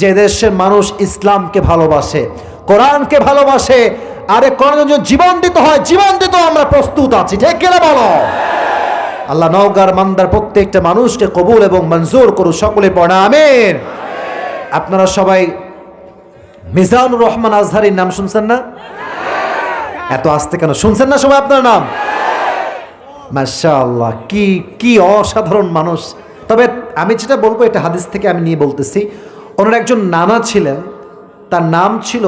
যে দেশের মানুষ ইসলামকে ভালোবাসে, কোরআনকে ভালোবাসে, আরে কোরআনের জন্য জীবন দিতে হয় জীবন দিতে আমরা প্রস্তুত আছি। ঠিক কিনা বলো? আল্লাহ নওগার মান্দার প্রত্যেকটা মানুষকে কবুল এবং মঞ্জুর করু সকলে পড়া আমিন। আপনারা সবাই মিজানুর রহমান আজহারির নাম শুনছেন না? এত আসতে কেন? শুনছেন না সবাই আপনার নাম? মাশাআল্লাহ, কি কি অসাধারণ মানুষ। তবে আমি যেটা বলব, এটা হাদিস থেকে আমি নিয়ে বলতেছি। ওনার একজন নানা ছিলেন। তার নাম ছিল,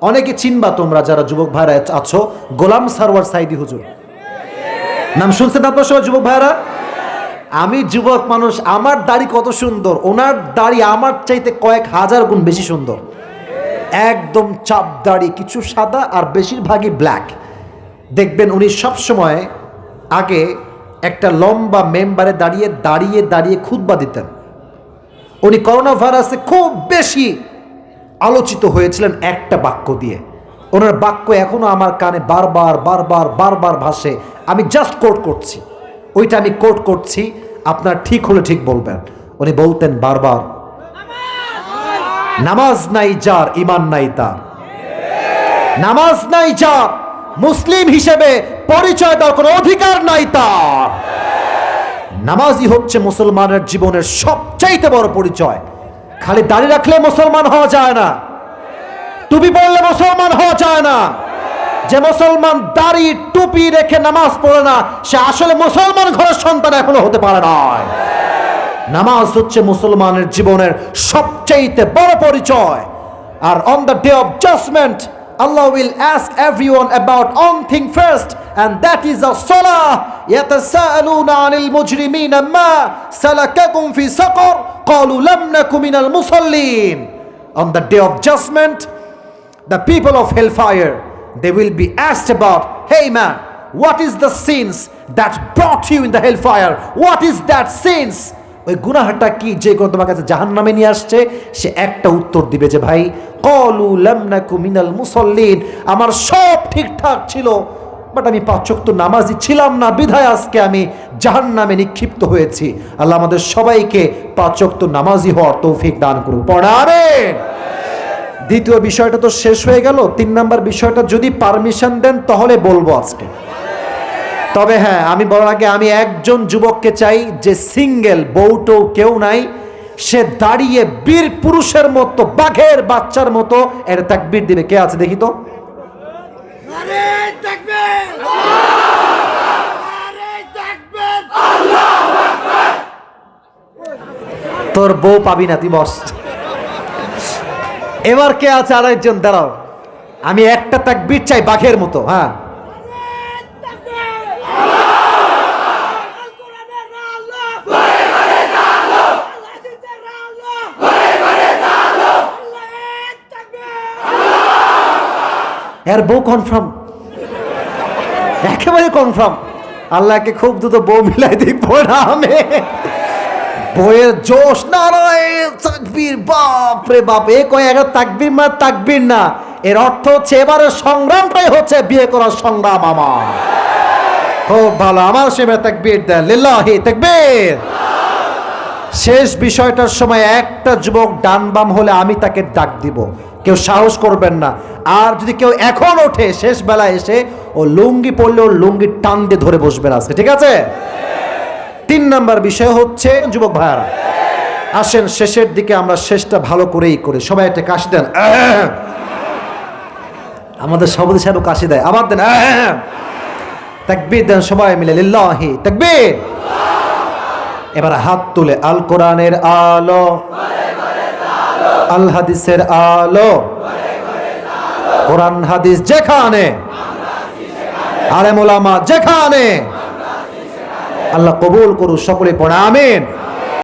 অনেকে চিনবা তোমরা যারা যুবক ভাইরা আছো, গোলাম সারওয়ার সাইদি হুজুর। নাম শুনছেন আপনার সবাই যুবক ভাইরা? আমি যুবক মানুষ, আমার দাড়ি কত সুন্দর, ওনার দাড়ি আমার চাইতে কয়েক হাজার গুণ বেশি সুন্দর। একদম চাপ দাড়ি, কিছু সাদা আর বেশিরভাগই ব্ল্যাক। দেখবেন উনি সবসময় আগে একটা লম্বা মেম্বারে দাঁড়িয়ে দাঁড়িয়ে দাঁড়িয়ে খুতবা দিতেন। উনি করোনা ভাইরাসে খুব বেশি আলোচিত হয়েছিলেন একটা বাক্য দিয়ে। ওনার বাক্য এখনও আমার কানে বারবার বারবার বারবার ভাসে। আমি জাস্ট কোট করছি। ওইটা আমি কোট করছি, আপনার ঠিক হলে ঠিক বলবেন। উনি বলতেন বারবার, নামাজ নাই যার ইমান নাই তার। নামাজ নাই যার, মুসলিম হিসেবে পরিচয় দেওয়ার কোনো অধিকার নাই তার। নামাজই হচ্ছে মুসলমানের জীবনের সবচাইতে বড় পরিচয়। খালি দাঁড়িয়ে রাখলে মুসলমান হওয়া যায় না। টুপি পড়লে মুসলমান হওয়া যায় না। যে মুসলমান দাড়ি, টুপি রেখে নামাজ পড়ে না, সে আসলে মুসলমান ঘরের সন্তান এখনও হতে পারে না। নামাজ হচ্ছে মুসলমানের জীবনের সবচাইতে বড় পরিচয়। আর on the day of judgement Allah will ask everyone about one thing first, and that is a salah. يتساءلون عن المجرمين ما سلككم في سقر قالوا لم نكن من المصلين On the day of judgment, the people of hellfire, they will be asked about, hey man, what is the sins that brought you in the hellfire? What is that sins ওই গুনাহটা কি যে কোনো তোমার কাছে জাহান নামে নিয়ে আসছে? সে একটা উত্তর দিবে যে, ভাই, কলু লামনাকু মিনাল মুসল্লিন। আমার সব ঠিকঠাক ছিল বাট আমি পাঁচক্ত নামাজি ছিলাম না। বিধায় আজকে আমি জাহান নামে নিক্ষিপ্ত হয়েছি। আল্লাহ আমাদের সবাইকে পাঁচক্ত নামাজি হওয়ার তৌফিক দান করুক। পড়ারে দ্বিতীয় বিষয়টা তো শেষ হয়ে গেল। তিন নাম্বার বিষয়টা, যদি পারমিশন দেন, তাহলে বলব আজকে। তবে হ্যাঁ আমি বলার আগে আমি একজন যুবককে চাই যে সিঙ্গেল বউটো কেউ নাই সে দাঁড়িয়ে বীর পুরুষের মতো বাঘের বাচ্চার মতো। এর তাকবীর দিবে কে আছে দেখি তো? তোর বউ পাবি না তুই বস এবার কে আছে আরেকজন? দাঁড়াও। আমি একটা তাকবীর চাই বাঘের মতো হ্যাঁ আল কোরআনের আল্লাহ ঘরে ঘরে আল্লাহ হাদিসের আল্লাহ ঘরে ঘরে আল্লাহ আল্লাহ দেখবেন এর বউ কনফার্ম একেবারে কনফার্ম আল্লাহকে খুব দ্রুত বউ মিলাই দিক আমি বইয়ের জোশ না তাকবীর, বাপ রে বাপ। এ কয় একটা তাকবীর মা তাকবীর না। এর অর্থ হচ্ছে এবারে সংগ্রামটাই হচ্ছে বিয়ে করার সংগ্রাম আমার। খুব ভালো। আমার সেবা তাকবীর দেন। লিল্লাহি তাকবীর। শেষ বিষয়টার সময় একটা যুবক ডান বাম হলে আমি তাকে ডাক দিব। কেউ সাহস করবেন না। আর যদি কেউ এখন ওঠে, শেষ বেলায় এসে, ও লুঙ্গি পরলে ও লুঙ্গি টান দিয়ে ধরে বসবেন আজকে, ঠিক আছে? তিন নাম্বার বিষয় হচ্ছে, যুবক ভাইয়ারা, আসেন শেষের দিকে আমরা শেষটা ভালো করেই করি। সবাই একটা কাশি দেন। আমাদের সভাপতি সাহেব কাশি দেয়। আবার দেন! তাকবীর দেন সবাই মিলে, লিল্লাহি তাকবীর। এবার হাত তুলে, আল কোরআনের আলো। আল হাদিসের আলো। কোরআন হাদিস যেখানে আলেমুলামা যেখানে আল্লাহ কবুল করু সকলে পড়ে আমিন।